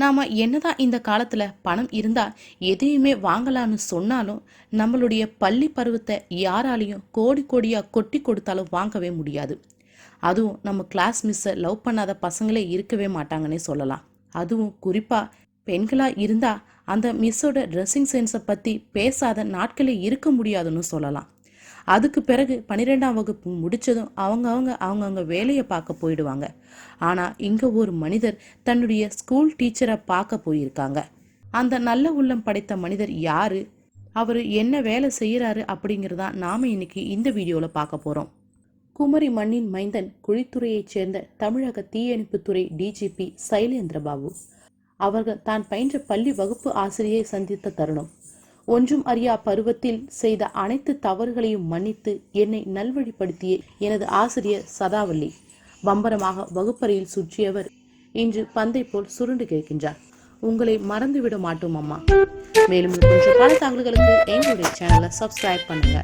நாம் என்னதான் இந்த காலத்தில் பணம் இருந்தால் எதையுமே வாங்கலாம்னு சொன்னாலும் நம்மளுடைய பள்ளி பருவத்தை யாராலையும் கோடி கோடியாக கொட்டி கொடுத்தாலும் வாங்கவே முடியாது. அதுவும் நம்ம கிளாஸ் மிஸ்ஸை லவ் பண்ணாத பசங்களே இருக்கவே மாட்டாங்கன்னே சொல்லலாம். அதுவும் குறிப்பாக பெண்களாக இருந்தால் அந்த மிஸ்ஸோட ட்ரெஸ்ஸிங் சென்ஸை பற்றி பேசாத நாட்களே இருக்க முடியாதுன்னு சொல்லலாம். அதுக்கு பிறகு பன்னிரெண்டாம் வகுப்பு முடிச்சதும் அவங்க அவங்க அவங்கவுங்க வேலையை பார்க்க போயிடுவாங்க. ஆனால் இங்கே ஒரு மனிதர் தன்னுடைய ஸ்கூல் டீச்சரை பார்க்க போயிருக்காங்க. அந்த நல்ல உள்ளம் படைத்த மனிதர் யார்? அவர் என்ன வேலை செய்கிறாரு அப்படிங்கிறதா நாம் இன்னைக்கு இந்த வீடியோவில் பார்க்க போகிறோம் குமரி மண்ணின் மைந்தன் குழித்துறையைச் சேர்ந்த தமிழக தீயணைப்புத்துறை டிஜிபி சைலேந்திரபாபு அவர்கள் தான் பயின்ற பள்ளி வகுப்பு ஆசிரியை சந்தித்த தருணம். ஒன்றும் அறியா பருவத்தில் செய்த அனைத்து தவறுகளையும் மன்னித்து என்னை நல்வழிப்படுத்திய எனது ஆசிரியர் சதாவல்லி. பம்பரமாக வகுப்பறையில் சுற்றியவர் இன்று பந்தை போல் சுருண்டு கேட்கின்றார் உங்களை மறந்துவிட மாட்டோம் அம்மா. மேலும் இது பல தகவல்களுக்கு எங்களுடைய சேனலை சப்ஸ்கிரைப் பண்ணுங்க.